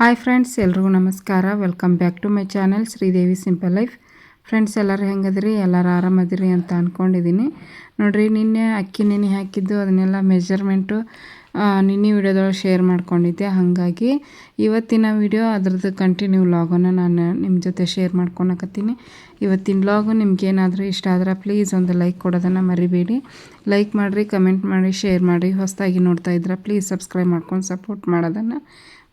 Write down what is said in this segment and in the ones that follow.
Hi friends, ಎಲ್ರಿಗೂ ನಮಸ್ಕಾರ. Welcome back to my channel Sridevi simple life friends ಎಲ್ಲರೂ ಹೆಂಗದ್ರಿ? ಎಲ್ಲರೂ ಆರಾಮದಿರಿ ಅಂತ ಅಂದ್ಕೊಂಡಿದ್ದೀನಿ ನೋಡಿರಿ, ನಿನ್ನೆ ಅಕ್ಕಿ ನೆನೆ ಹಾಕಿದ್ದು, ಅದನ್ನೆಲ್ಲ ಮೆಜರ್ಮೆಂಟು ನಿನ್ನೆ ವಿಡಿಯೋದೊಳಗೆ ಶೇರ್ ಮಾಡ್ಕೊಂಡಿದ್ದೆ. ಹಾಗಾಗಿ ಇವತ್ತಿನ ವಿಡಿಯೋ, ಅದ್ರದ್ದು ಕಂಟಿನ್ಯೂ ಲಾಗನ್ನು ನಾನು ನಿಮ್ಮ ಜೊತೆ ಶೇರ್ ಮಾಡ್ಕೊಳಕತ್ತೀನಿ. ಇವತ್ತಿನ ಲಾಗು ನಿಮ್ಗೇನಾದರೂ ಇಷ್ಟ ಆದ್ರೆ ಪ್ಲೀಸ್ ಒಂದು ಲೈಕ್ ಕೊಡೋದನ್ನು ಮರಿಬೇಡಿ. ಲೈಕ್ ಮಾಡಿರಿ ಕಮೆಂಟ್ ಮಾಡಿ ಶೇರ್ ಮಾಡಿ ಹೊಸದಾಗಿ ನೋಡ್ತಾ ಇದ್ರೆ ಪ್ಲೀಸ್ ಸಬ್ಸ್ಕ್ರೈಬ್ ಮಾಡ್ಕೊಂಡು ಸಪೋರ್ಟ್ ಮಾಡೋದನ್ನು.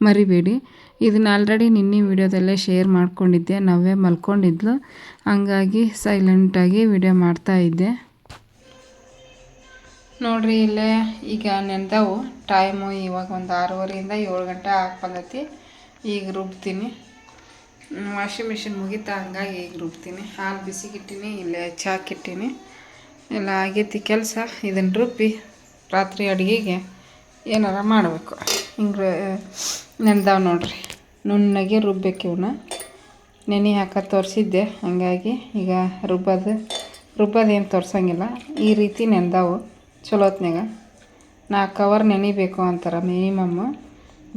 ಮರಿಬೇಡಿ. ಇದನ್ನ ಆಲ್ರೆಡಿ ನಿನ್ನೆ ವಿಡಿಯೋದಲ್ಲೇ ಶೇರ್ ಮಾಡ್ಕೊಂಡಿದ್ದೆ. ನಾವೇ ಮಲ್ಕೊಂಡಿದ್ಲು. ಹಂಗಾಗಿ ಸೈಲೆಂಟಾಗಿ ವಿಡಿಯೋ ಮಾಡ್ತಾ ಇದ್ದೆ. ನೋಡ್ರಿ ಇಲ್ಲೇ ಈಗ ನೆನೆದವು ಟೈಮು ಇವಾಗ ಒಂದು ಆರೂವರೆಯಿಂದ ಏಳು ಗಂಟೆ ಹಾಕಿ ಬಂದೈತಿ ಈಗ ರುಬ್ತೀನಿ. ವಾಷಿಂಗ್ ಮಿಷಿನ್ ಮುಗಿತಾ ಹಂಗಾಗಿ ಈಗ ರುಬ್ತೀನಿ. ಹಾಲು ಬಿಸಿಗಿಟ್ಟಿನಿ, ಇಲ್ಲೇ ಚಾಕಿಟ್ಟಿನಿ ಎಲ್ಲ ಆಗೈತಿ ಕೆಲಸ. ಇದನ್ನು ರುಬ್ಬಿ ರಾತ್ರಿ ಅಡುಗೆಗೆ ಏನಾರ ಮಾಡಬೇಕು. ಹಿಂಗೆ ನೆನೆದಾವ ನೋಡ್ರಿ. ನುಣ್ಣಗೆ ರುಬ್ಬೇಕು ಇವನ್ನ ನೆನೆ ಹಾಕ ತೋರಿಸಿದ್ದೆ, ಹಾಗಾಗಿ ಈಗ ರುಬ್ಬೋದು ರುಬ್ಬೋದು ಏನು ತೋರ್ಸಂಗಿಲ್ಲ. ಈ ರೀತಿ ನೆನೆದಾವು ಚಲೋ ಹೊತ್ನ್ಯಾಗ. ನಾಲ್ಕು ಅವರ್ ನೆನಿಬೇಕು ಅಂತಾರೆ ಮಿನಿಮಮ್ಮು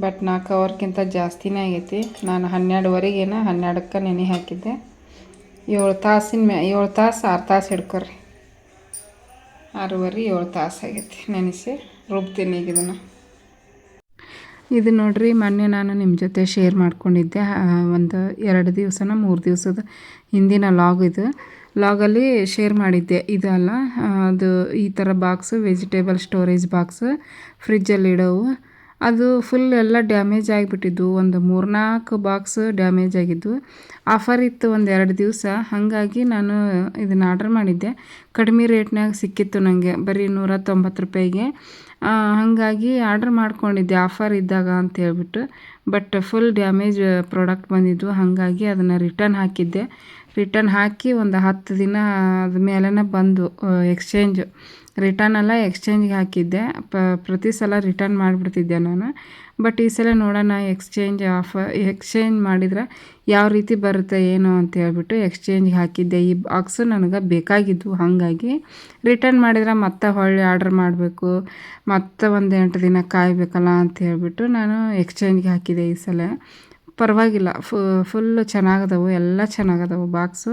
ಬಟ್ ನಾಲ್ಕು ಅವರ್ಗಿಂತ ಜಾಸ್ತಿನೇ ಆಗೈತಿ. ನಾನು ಹನ್ನೆರಡುವರೆಗೇನ ಹನ್ನೆರಡಕ್ಕೆ ನೆನೆ ಹಾಕಿದ್ದೆ. ಏಳು ತಾಸಿನ ಮೇ ಏಳು ತಾಸು, ಆರು ತಾಸು ಹಿಡ್ಕೊರಿ. ಆರೂವರೆ, ಏಳು ತಾಸು ಆಗೈತಿ ನೆನೆಸಿ. ರುಬ್ತೀನಿ ಈಗ ಇದನ್ನು. ಇದು ನೋಡ್ರಿ ಮೊನ್ನೆ ನಾನು ನಿಮ್ಮ ಜೊತೆ ಶೇರ್ ಮಾಡ್ಕೊಂಡಿದ್ದೆ. ಒಂದು ಎರಡು ದಿವಸನ ಮೂರು ದಿವಸದ ಹಿಂದಿನ ಲಾಗ್ ಇದು. ಲಾಗಲ್ಲಿ ಶೇರ್ ಮಾಡಿದ್ದೆ. ಇದಲ್ಲ ಅದು ಈ ಥರ ಬಾಕ್ಸು ವೆಜಿಟೇಬಲ್ ಸ್ಟೋರೇಜ್ ಬಾಕ್ಸ್ ಫ್ರಿಜ್ಜಲ್ಲಿ ಇಡೋವು. ಅದು ಫುಲ್ ಎಲ್ಲ ಡ್ಯಾಮೇಜ್ ಆಗಿಬಿಟ್ಟಿದ್ದು. ಒಂದು ಮೂರ್ನಾಲ್ಕು ಬಾಕ್ಸ್ ಡ್ಯಾಮೇಜ್ ಆಗಿದ್ದು. ಆಫರ್ ಇತ್ತು ಒಂದು ಎರಡು ದಿವಸ. ಹಾಗಾಗಿ ನಾನು ಇದನ್ನು ಆರ್ಡ್ರ್ ಮಾಡಿದ್ದೆ. ಕಡಿಮೆ ರೇಟ್ನಾಗ ಸಿಕ್ಕಿತ್ತು ನನಗೆ ಬರೀ ನೂರ ತೊಂಬತ್ತು ರೂಪಾಯಿಗೆ. ಹಾಗಾಗಿ ಆರ್ಡ್ರ್ ಮಾಡ್ಕೊಂಡಿದ್ದೆ, ಆಫರ್ ಇದ್ದಾಗ ಅಂತ ಹೇಳ್ಬಿಟ್ಟು. ಬಟ್ ಫುಲ್ ಡ್ಯಾಮೇಜ್ ಪ್ರಾಡಕ್ಟ್ ಬಂದಿದ್ದು, ಹಾಗಾಗಿ ಅದನ್ನು ರಿಟರ್ನ್ ಹಾಕಿದ್ದೆ. ರಿಟರ್ನ್ ಹಾಕಿ ಒಂದು ಹತ್ತು ದಿನ ಆದ ಬಂದು ಎಕ್ಸ್ಚೇಂಜ್ ರಿಟರ್ನ್ ಅಲ್ಲ ಎಕ್ಸ್ಚೇಂಜ್ಗೆ ಹಾಕಿದ್ದೆ. ಪ, ಪ್ರತಿ ಸಲ ರಿಟರ್ನ್ ಮಾಡಿಬಿಡ್ತಿದ್ದೆ ನಾನು. ಬಟ್ ಈ ಸಲ ನೋಡೋಣ ಎಕ್ಸ್ಚೇಂಜ್ ಆಫರ್ ಎಕ್ಸ್ಚೇಂಜ್ ಮಾಡಿದ್ರೆ ಯಾವ ರೀತಿ ಬರುತ್ತೆ, ಏನು ಅಂತ ಹೇಳ್ಬಿಟ್ಟು ಎಕ್ಸ್ಚೇಂಜ್ಗೆ ಹಾಕಿದ್ದೆ. ಈ ಬಾಕ್ಸು ನನಗೆ ಬೇಕಾಗಿದ್ದು ಹಾಗಾಗಿ ರಿಟರ್ನ್ ಮಾಡಿದ್ರೆ ಮತ್ತೆ ಹೊಳ್ಳಿ ಆರ್ಡ್ರ್ ಮಾಡಬೇಕು, ಮತ್ತೆ ಒಂದು ಎಂಟು ದಿನ ಕಾಯಬೇಕಲ್ಲ ಅಂತ ಹೇಳ್ಬಿಟ್ಟು ನಾನು ಎಕ್ಸ್ಚೇಂಜ್ಗೆ ಹಾಕಿದ್ದೆ ಈ ಸಲ. ಪರವಾಗಿಲ್ಲ. ಫುಲ್ ಚೆನ್ನಾಗದವು, ಎಲ್ಲ ಚೆನ್ನಾಗದವು ಬಾಕ್ಸು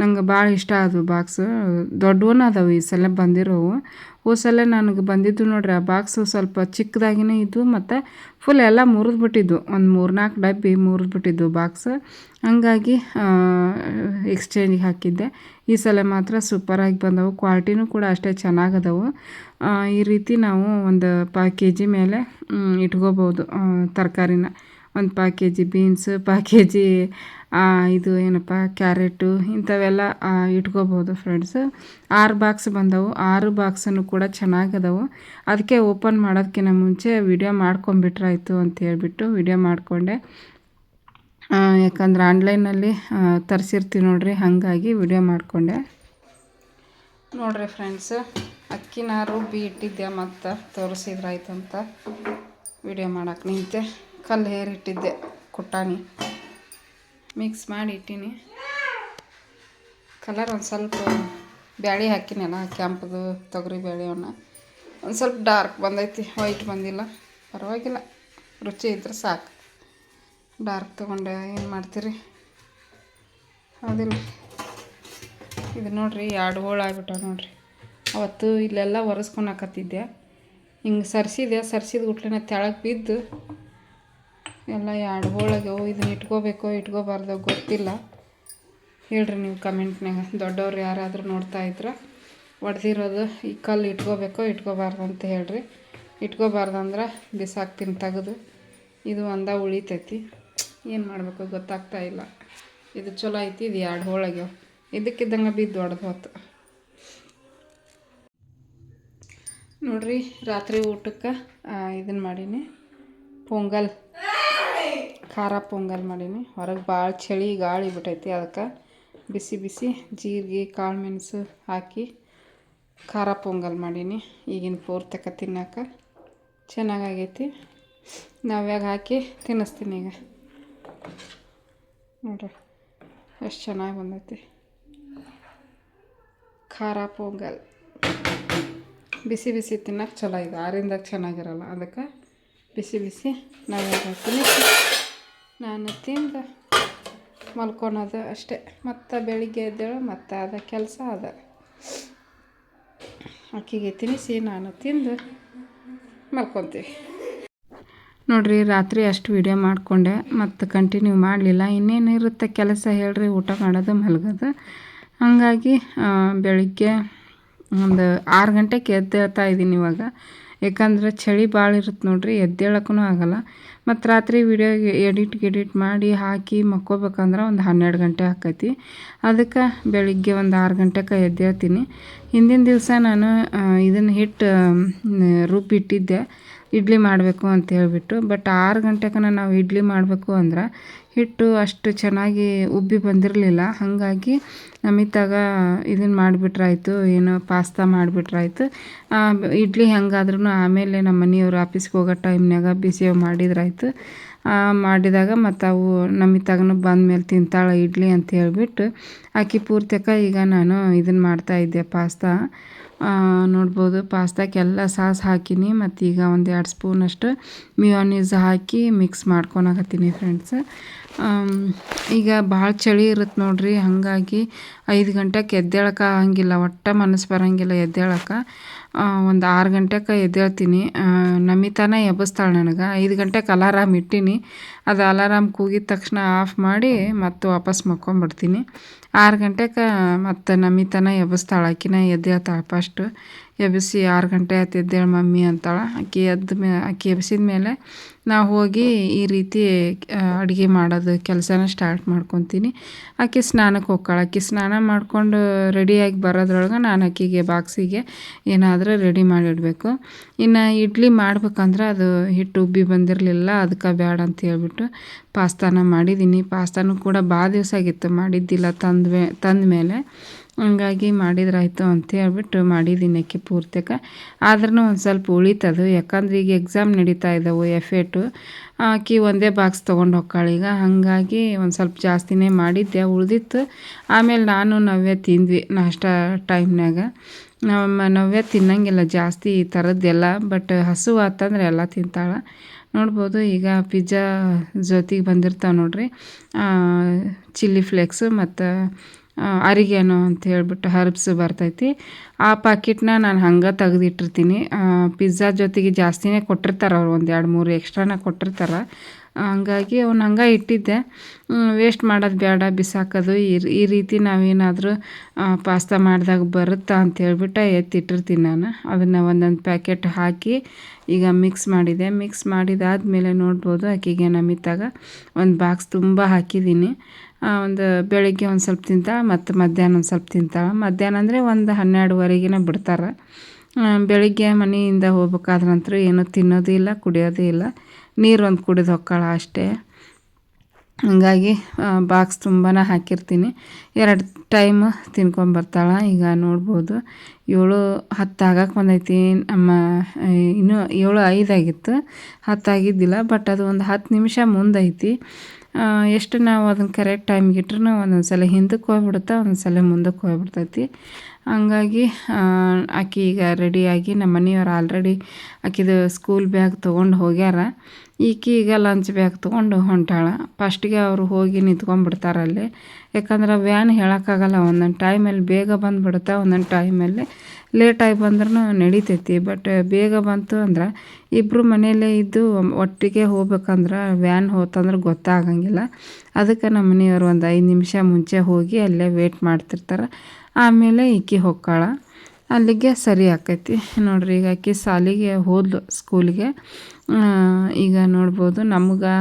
ನಂಗೆ ಭಾಳ ಇಷ್ಟ ಆದವು ಬಾಕ್ಸು ದೊಡ್ಡವೂ ಅದಾವು, ಈ ಸಲ ಬಂದಿರೋವು. ಹೋದ ಸಲ ನನಗೆ ಬಂದಿದ್ದು ನೋಡ್ರಿ, ಆ ಬಾಕ್ಸು ಸ್ವಲ್ಪ ಚಿಕ್ಕದಾಗಿನೇ ಇದ್ದು ಮತ್ತು ಫುಲ್ ಎಲ್ಲ ಮುರಿದ್ಬಿಟ್ಟಿದ್ದು ಒಂದು ಮೂರು ನಾಲ್ಕು ಡಬ್ಬಿ ಮುರಿದ್ಬಿಟ್ಟಿದ್ದು ಬಾಕ್ಸ್ ಹಂಗಾಗಿ ಎಕ್ಸ್ಚೇಂಜಿಗೆ ಹಾಕಿದ್ದೆ. ಈ ಸಲ ಮಾತ್ರ ಸೂಪರಾಗಿ ಬಂದವು. ಕ್ವಾಲಿಟಿನೂ ಕೂಡ ಅಷ್ಟೇ ಚೆನ್ನಾಗದವು. ಈ ರೀತಿ ನಾವು ಒಂದು ಪಾ ಕೆ ಜಿ ಮೇಲೆ ಇಟ್ಕೋಬೋದು ತರಕಾರಿನ. ಒಂದು ಪಾ ಕೆ ಜಿ ಬೀನ್ಸು ಪಾ ಕೆ ಜಿ ಇದು ಏನಪ್ಪ, ಕ್ಯಾರೆಟು ಇಂಥವೆಲ್ಲ ಇಟ್ಕೋಬೋದು ಫ್ರೆಂಡ್ಸ್ ಆರು ಬಾಕ್ಸ್ ಬಂದವು. ಆರು ಬಾಕ್ಸನ್ನು ಕೂಡ ಚೆನ್ನಾಗದವು. ಅದಕ್ಕೆ ಓಪನ್ ಮಾಡೋದಕ್ಕಿಂತ ಮುಂಚೆ ವಿಡಿಯೋ ಮಾಡ್ಕೊಂಬಿಟ್ರಾಯ್ತು ಅಂತ ಹೇಳ್ಬಿಟ್ಟು ವಿಡಿಯೋ ಮಾಡಿಕೊಂಡೆ. ಯಾಕಂದ್ರೆ ಆನ್ಲೈನಲ್ಲಿ ತರಿಸಿರ್ತೀವಿ ನೋಡ್ರಿ, ಹಾಗಾಗಿ ವಿಡಿಯೋ ಮಾಡಿಕೊಂಡೆ. ನೋಡ್ರಿ ಫ್ರೆಂಡ್ಸ್ ಅಕ್ಕಿನಾರು ಬಿ ಇಟ್ಟಿದ್ದೆ ಮತ್ತು? ತೋರಿಸಿದ್ರಾಯ್ತು ಅಂತ ವಿಡಿಯೋ ಮಾಡೋಕೆ ನಿಂತೆ. ಕಲ್ಲು ಹೇರಿಟ್ಟಿದ್ದೆ ಕುಟ್ಟಾಣಿ. ಮಿಕ್ಸ್ ಮಾಡಿ ಇಟ್ಟೀನಿ. ಕಲರ್ ಒಂದು ಸ್ವಲ್ಪ ಬ್ಯಾಳಿ ಹಾಕಿನಲ್ಲ, ಕೆಂಪದು ತೊಗರಿ ಬೇಳೆವನ್ನು ಒಂದು ಸ್ವಲ್ಪ ಡಾರ್ಕ್ ಬಂದೈತಿ ವೈಟ್ ಬಂದಿಲ್ಲ, ಪರವಾಗಿಲ್ಲ. ರುಚಿ ಇದ್ರೆ ಸಾಕು. ಡಾರ್ಕ್ ತೊಗೊಂಡೆ, ಏನು ಮಾಡ್ತೀರಿ? ಹೌದಿಲ್ಲ. ಇದು ನೋಡಿರಿ, ಎರಡು ಹೋಳು ಆಗ್ಬಿಟ್ಟ ನೋಡಿರಿ. ಅವತ್ತು ಇಲ್ಲೆಲ್ಲ ಒರೆಸ್ಕೊಳಕತ್ತಿದ್ದೆ ಹಿಂಗೆ ಸರಿಸಿದೆ ಸರಿಸಿದ ಗುಟ್ಲಿನ ತೆಳಗೆ ಬಿದ್ದು ಎಲ್ಲ ಎರಡು ಹೋಳಾಗ್ಯವು ಇದನ್ನ ಇಟ್ಕೋಬೇಕೋ, ಇಟ್ಕೋಬಾರ್ದೋ ಗೊತ್ತಿಲ್ಲ. ಹೇಳ್ರಿ ನೀವು ಕಮೆಂಟ್ನಾಗ ದೊಡ್ಡವ್ರು ಯಾರಾದರೂ ನೋಡ್ತಾ ಇದ್ರೆ, ಒಡೆದಿರೋದು ಈ ಕಲ್ಲು ಇಟ್ಕೋಬೇಕೋ, ಇಟ್ಕೋಬಾರ್ದು ಅಂತ ಹೇಳ್ರಿ. ಇಟ್ಕೋಬಾರ್ದಂದ್ರೆ ಬಿಸಾಕ್ತೀನಿ ತೆಗೆದು. ಇದು ಒಂದ ಉಳಿತೈತಿ. ಏನು ಮಾಡಬೇಕು ಗೊತ್ತಾಗ್ತಾ ಇಲ್ಲ. ಇದು ಚಲೋ ಐತಿ, ಇದು ಎರಡು ಹೋಳಗೆ. ಇದಕ್ಕಿದ್ದಂಗೆ ಬಿದ್ದು ಹೊಡೆದು ಹೊತ್ತು ನೋಡ್ರಿ, ರಾತ್ರಿ ಊಟಕ್ಕೆ ಇದನ್ನು ಮಾಡೀನಿ. ಪೊಂಗಲ್. ಖಾರ ಪೊಂಗಲ್ ಮಾಡೀನಿ. ಹೊರಗೆ ಭಾಳ ಚಳಿ ಗಾಳಿ ಬಿಟ್ಟೈತಿ. ಅದಕ್ಕೆ ಬಿಸಿ ಬಿಸಿ ಜೀರಿಗೆ, ಕಾಳು ಮೆಣಸು ಹಾಕಿ ಖಾರ ಪೊಂಗಲ್ ಮಾಡೀನಿ. ಈಗಿನ ಪೂರ್ತಕ ತಿನ್ನೋಕೆ ಚೆನ್ನಾಗಾಗೈತಿ. ನಾವ್ಯಾಗ ಹಾಕಿ ತಿನ್ನಿಸ್ತೀನಿ ಈಗ. ನೋಡ್ರಿ, ಎಷ್ಟು ಚೆನ್ನಾಗಿ ಬಂದೈತಿ. ಖಾರ ಪೊಂಗಲ್. ಬಿಸಿ ಬಿಸಿ ತಿನ್ನಕ್ಕೆ ಚಲೋ ಇದೆ. ಆರಿಂದಾಗ ಚೆನ್ನಾಗಿರಲ್ಲ. ಅದಕ್ಕೆ ಬಿಸಿ ಬಿಸಿ ನಾವ್ಯಾಗ ಹಾಕ್ತೀನಿ ನಾನು ತಿಂದು ಮಲ್ಕೊಳೋದು ಅಷ್ಟೇ. ಮತ್ತು ಬೆಳಿಗ್ಗೆ ಎದ್ದೇಳು, ಮತ್ತು ಅದ ಕೆಲಸ ಅದ ಅಕ್ಕಿಗೆ ತಿನಿಸಿ ನಾನು ತಿಂದು ಮಲ್ಕೊತೀವಿ. ನೋಡಿರಿ, ರಾತ್ರಿ ಅಷ್ಟು ವೀಡಿಯೋ ಮಾಡಿಕೊಂಡೆ, ಮತ್ತು ಕಂಟಿನ್ಯೂ ಮಾಡಲಿಲ್ಲ. ಇನ್ನೇನು ಇರುತ್ತೆ ಕೆಲಸ ಹೇಳ್ರಿ, ಊಟ ಮಾಡೋದು, ಮಲಗೋದು. ಹಾಗಾಗಿ ಬೆಳಿಗ್ಗೆ ಒಂದು ಆರು ಗಂಟೆಗೆ ಎದ್ದೇಳ್ತಾ ಇದ್ದೀನಿ ಇವಾಗ. ಯಾಕಂದ್ರೆ ಚಳಿ ಭಾಳ ಇರುತ್ತೆ ನೋಡಿರಿ ಎದ್ದೇಳಕ್ಕೂ ಆಗೋಲ್ಲ. ಮತ್ತು ರಾತ್ರಿ ವಿಡಿಯೋ ಎಡಿಟ್ ಗಿಡಿಟ್ ಮಾಡಿ ಹಾಕಿ ಮಕ್ಕೋಬೇಕಂದ್ರೆ ಒಂದು ಹನ್ನೆರಡು ಗಂಟೆ ಆಕೈತಿ. ಅದಕ್ಕೆ ಬೆಳಿಗ್ಗೆ ಒಂದು ಆರು ಗಂಟೆಗೆ ಎದ್ದೇಳ್ತೀನಿ. ಹಿಂದಿನ ದಿವಸ ನಾನು ಇದನ್ನು ಹಿಟ್ಟು ರುಬ್ಬಿಟ್ಟಿದ್ದೆ ಇಡ್ಲಿ ಮಾಡಬೇಕು ಅಂತ ಹೇಳಿಬಿಟ್ಟು ಬಟ್ ಆರು ಗಂಟೆಗನ ನಾವು ಇಡ್ಲಿ ಮಾಡಬೇಕು ಅಂದ್ರೆ ಹಿಟ್ಟು ಅಷ್ಟು ಚೆನ್ನಾಗಿ ಉಬ್ಬಿ ಬಂದಿರಲಿಲ್ಲ. ಹಾಗಾಗಿ ನಮಿತಾಗ ಇದನ್ನು ಮಾಡಿಬಿಟ್ರಾಯ್ತು, ಏನೋ ಪಾಸ್ತಾ ಮಾಡಿಬಿಟ್ರಾಯ್ತು. ಇಡ್ಲಿ ಹೆಂಗಾದ್ರೂ ಆಮೇಲೆ ನಮ್ಮ ಮನೆಯವರು ಆಫೀಸ್ಗೆ ಹೋಗೋ ಟೈಮ್ನಾಗ ಬಿಸಿ ಮಾಡಿದ್ರಾಯ್ತು. ಮಾಡಿದಾಗ ಮತ್ತು ಅವು ನಮಿತಾಗನು ಬಂದಮೇಲೆ ತಿಂತಾಳೆ ಇಡ್ಲಿ ಅಂತ ಹೇಳಿಬಿಟ್ಟು, ಆಕೆ ಪೂರ್ತಿಕ ಈಗ ನಾನು ಇದನ್ನು ಮಾಡ್ತಾಯಿದ್ದೆ ಪಾಸ್ತಾ. ನೋಡ್ಬೋದು. ಪಾಸ್ತಾಕ್ಕೆಲ್ಲ ಸಾಸ್ ಹಾಕಿನಿ. ಮತ್ತು ಈಗ ಒಂದು ಎರಡು ಸ್ಪೂನಷ್ಟು ಮಿಯೋನೀಸ್ ಹಾಕಿ ಮಿಕ್ಸ್ ಮಾಡ್ಕೊಳಕತ್ತೀನಿ ಫ್ರೆಂಡ್ಸ್ ಈಗ ಭಾಳ ಚಳಿ ಇರುತ್ತೆ ನೋಡ್ರಿ, ಹಾಗಾಗಿ ಐದು ಗಂಟೆಗೆ ಎದ್ದೇಳಕ್ಕೆ ಆಗಂಗಿಲ್ಲ, ಒಟ್ಟು ಮನಸ್ಸು ಬರೋಂಗಿಲ್ಲ ಎದ್ದೇಳಕ್ಕೆ ಒಂದು ಆರು ಗಂಟೆಗೆ ಎದ್ದೇಳ್ತೀನಿ. ನಮಿತಾನ ಎಬ್ಬಿಸ್ತಾಳೆ ನನಗೆ. ಐದು ಗಂಟೆಗೆ ಅಲಾರಾಮ್ ಇಟ್ಟೀನಿ. ಅದು ಅಲಾರಾಮ್ ಕೂಗಿದ ತಕ್ಷಣ ಆಫ್ ಮಾಡಿ ಮತ್ತೆ ವಾಪಸ್ ಮಕ್ಕೊಂಬಿಡ್ತೀನಿ. ಆರು ಗಂಟೆಗೆ ಮತ್ತು ನಮಿತಾನ ಎಬ್ಬಿಸ್ತಾಳೆ ಆಕಿನ ಎದ್ದೇಳ್ತಾಳೆ ಫಸ್ಟು ಎಬ್ಬಿಸಿ ಆರು ಗಂಟೆ ಆಯ್ತು ಎದ್ದೇಳು ಮಮ್ಮಿ ಅಂತಾಳೆ. ಆಕೆ ಎದ್ದ ಮೇ ಆಕೆ ಎಬ್ಸಿದ ಮೇಲೆ ನಾವು ಹೋಗಿ ಈ ರೀತಿ ಅಡುಗೆ ಮಾಡೋದು ಕೆಲಸನ ಸ್ಟಾರ್ಟ್ ಮಾಡ್ಕೊತೀನಿ. ಆಕೆ ಸ್ನಾನಕ್ಕೆ ಹೋಗ್ತಾಳೆ. ಆಕೆ ಸ್ನಾನ ಮಾಡಿಕೊಂಡು ರೆಡಿಯಾಗಿ ಬರೋದ್ರೊಳಗೆ ನಾನು ಅಕ್ಕಿಗೆ, ಬಾಕ್ಸಿಗೆ ಏನಾದರೂ ರೆಡಿ ಮಾಡಿಡಬೇಕು. ಇನ್ನು ಇಡ್ಲಿ ಮಾಡ್ಬೇಕಂದ್ರೆ ಅದು ಹಿಟ್ಟು ಉಬ್ಬಿ ಬಂದಿರಲಿಲ್ಲ ಅದಕ್ಕೆ ಬೇಡ ಅಂತ ಹೇಳ್ಬಿಟ್ಟು ಪಾಸ್ತಾನ ಮಾಡಿದ್ದೀನಿ ಪಾಸ್ತಾನೂ ಕೂಡ ಭಾಳ ದಿವಸ ಆಗಿತ್ತು, ಮಾಡಿದ್ದಿಲ್ಲ ತಂದ ತಂದ ಮೇಲೆ ಹಂಗಾಗಿ ಮಾಡಿದ್ರಾಯ್ತು ಅಂತ ಹೇಳ್ಬಿಟ್ಟು ಮಾಡಿದ್ದೀನಿ ಅಕ್ಕಿ ಪೂರ್ತಿಕ. ಆದ್ರೂ ಒಂದು ಸ್ವಲ್ಪ ಉಳಿತದು. ಯಾಕಂದ್ರೆ ಈಗ ಎಕ್ಸಾಮ್ ನಡೀತಾ ಇದ್ದಾವೆ ಎಫ್ ಎಟು ಆಕಿ ಒಂದೇ ಬಾಕ್ಸ್ ತೊಗೊಂಡು ಹೋಗ್ತಾಳೆ ಈಗ. ಹಾಗಾಗಿ ಒಂದು ಸ್ವಲ್ಪ ಜಾಸ್ತಿನೇ ಮಾಡಿದ್ದೆ, ಉಳಿದಿತ್ತು. ಆಮೇಲೆ ನಾನು ನವ್ಯ ತಿಂದ್ವಿ ನಾಷ್ಟ ಟೈಮ್ನಾಗ ನಮ್ಮ ನವ್ಯ ತಿನ್ನಂಗಿಲ್ಲ, ಜಾಸ್ತಿ ಈ ಥರದ್ದೆಲ್ಲ ಬಟ್ ಹಸು ಆತಂದ್ರೆ ಎಲ್ಲ ತಿಂತಾಳೆ. ನೋಡ್ಬೋದು, ಈಗ ಪಿಜ್ಜಾ ಜೊತೆಗೆ ಬಂದಿರ್ತಾವೆ ನೋಡಿರಿ. ಚಿಲ್ಲಿ ಫ್ಲೇಕ್ಸು ಮತ್ತು ಅರಿಗೇನು ಅಂತ ಹೇಳ್ಬಿಟ್ಟು ಹರ್ಬ್ಸ್ ಬರ್ತೈತಿ. ಆ ಪ್ಯಾಕೆಟ್ನ ನಾನು ಹಂಗೆ ತೆಗೆದಿಟ್ಟಿರ್ತೀನಿ. ಪಿಜ್ಜಾ ಜೊತೆಗೆ ಜಾಸ್ತಿನೇ ಕೊಟ್ಟಿರ್ತಾರೆ ಅವ್ರು ಒಂದು ಎರಡು ಮೂರು ಎಕ್ಸ್ಟ್ರಾನ ಕೊಟ್ಟಿರ್ತಾರೆ. ಹಂಗಾಗಿ ಅವ್ನು ಹಂಗೆ ಇಟ್ಟಿದ್ದೆ. ವೇಸ್ಟ್ ಮಾಡೋದು ಬೇಡ ಬಿಸಾಕೋದು ಈ ರೀತಿ ನಾವೇನಾದರೂ ಪಾಸ್ತಾ ಮಾಡಿದಾಗ ಬರುತ್ತಾ ಅಂತ ಹೇಳ್ಬಿಟ್ಟು ಎತ್ತಿಟ್ಟಿರ್ತೀನಿ ನಾನು. ಅದನ್ನು ಒಂದೊಂದು ಪ್ಯಾಕೆಟ್ ಹಾಕಿ ಈಗ ಮಿಕ್ಸ್ ಮಾಡಿದೆ. ಮಿಕ್ಸ್ ಮಾಡಿದಾದ್ಮೇಲೆ ನೋಡ್ಬೋದು ಆಕೆಗೆ ನಮಿತಾಗ ಒಂದು ಬಾಕ್ಸ್ ತುಂಬ ಹಾಕಿದ್ದೀನಿ. ಒಂದು ಬೆಳಗ್ಗೆ ಒಂದು ಸ್ವಲ್ಪ ತಿಂತಾಳೆ, ಮತ್ತು ಮಧ್ಯಾಹ್ನ ಒಂದು ಸ್ವಲ್ಪ ತಿಂತಾಳೆ. ಮಧ್ಯಾಹ್ನ ಅಂದರೆ ಒಂದು ಹನ್ನೆರಡುವರೆಗಿನ ಬಿಡ್ತಾರೆ. ಬೆಳಿಗ್ಗೆ ಮನೆಯಿಂದ ಹೋಗ್ಬೇಕಾದ್ರಂತೂ ಏನೂ ತಿನ್ನೋದೂ ಇಲ್ಲ, ಕುಡಿಯೋದೂ ಇಲ್ಲ. ನೀರು ಒಂದು ಕುಡಿದು ಹೊಕ್ಕಾಳ ಅಷ್ಟೇ. ಹಂಗಾಗಿ ಬಾಕ್ಸ್ ತುಂಬಾ ಹಾಕಿರ್ತೀನಿ. ಎರಡು ಟೈಮ್ ತಿನ್ಕೊಂಬರ್ತಾಳೆ ಈಗ ನೋಡ್ಬೋದು, ಏಳು ಹತ್ತು ಆಗಕ್ಕೆ ಬಂದೈತಿ. ನಮ್ಮ ಇನ್ನೂ ಏಳು ಐದಾಗಿತ್ತು ಹತ್ತಾಗಿದ್ದಿಲ್ಲ ಬಟ್ ಅದು ಒಂದು ಹತ್ತು ನಿಮಿಷ ಮುಂದೈತಿ ಎಷ್ಟು ನಾವು ಅದನ್ನು ಕರೆಕ್ಟ್ ಟೈಮ್ಗೆ ಇಟ್ರೂ ಒಂದೊಂದು ಸಲ ಹಿಂದಕ್ಕೆ ಹೋಗ್ಬಿಡುತ್ತೆ ಒಂದೊಂದು ಸಲ ಮುಂದಕ್ಕೆ ಹೋಗ್ಬಿಡ್ತೈತಿ. ಹಂಗಾಗಿ ಆಕೆ ಈಗ ರೆಡಿಯಾಗಿ ನಮ್ಮ ಮನೆಯವ್ರು ಆಲ್ರೆಡಿ ಆಕಿದು ಸ್ಕೂಲ್ ಬ್ಯಾಗ್ ತೊಗೊಂಡು ಹೋಗ್ಯಾರ. ಈಕೆ ಈಗ ಲಂಚ್ ಬ್ಯಾಗ್ ತೊಗೊಂಡು ಹೊಂಟಾಳ. ಫಸ್ಟಿಗೆ ಅವರು ಹೋಗಿ ನಿಂತ್ಕೊಂಡ್ಬಿಡ್ತಾರಲ್ಲಿ. ಯಾಕಂದ್ರೆ ವ್ಯಾನ್ ಹೇಳೋಕ್ಕಾಗಲ್ಲ, ಒಂದೊಂದು ಟೈಮಲ್ಲಿ ಬೇಗ ಬಂದುಬಿಡುತ್ತೆ, ಒಂದೊಂದು ಟೈಮಲ್ಲಿ ಲೇಟಾಗಿ ಬಂದ್ರೂ ನಡಿತೈತಿ. ಬಟ್ ಬೇಗ ಬಂತು ಅಂದ್ರೆ ಇಬ್ಬರು ಮನೆಯಲ್ಲೇ ಇದ್ದು ಒಟ್ಟಿಗೆ ಹೋಗ್ಬೇಕಂದ್ರೆ ವ್ಯಾನ್ ಹೋತಂದ್ರೆ ಗೊತ್ತಾಗಂಗಿಲ್ಲ. ಅದಕ್ಕೆ ನಮ್ಮ ಮನೆಯವರು ಒಂದು ಐದು ನಿಮಿಷ ಮುಂಚೆ ಹೋಗಿ ಅಲ್ಲೇ ವೇಟ್ ಮಾಡ್ತಿರ್ತಾರೆ. ಆಮೇಲೆ ಈಕೆ ಹೊಕ್ಕಾಳ. ಅಲ್ಲಿಗೆ ಸರಿ ಆಕೈತಿ. ನೋಡ್ರಿ, ಈಗ ಆಕೆ ಸಾಲಿಗೆ ಹೋದ್ಲು ಸ್ಕೂಲಿಗೆ. ಈಗ ನೋಡ್ಬೋದು ನಮ್ಗೆ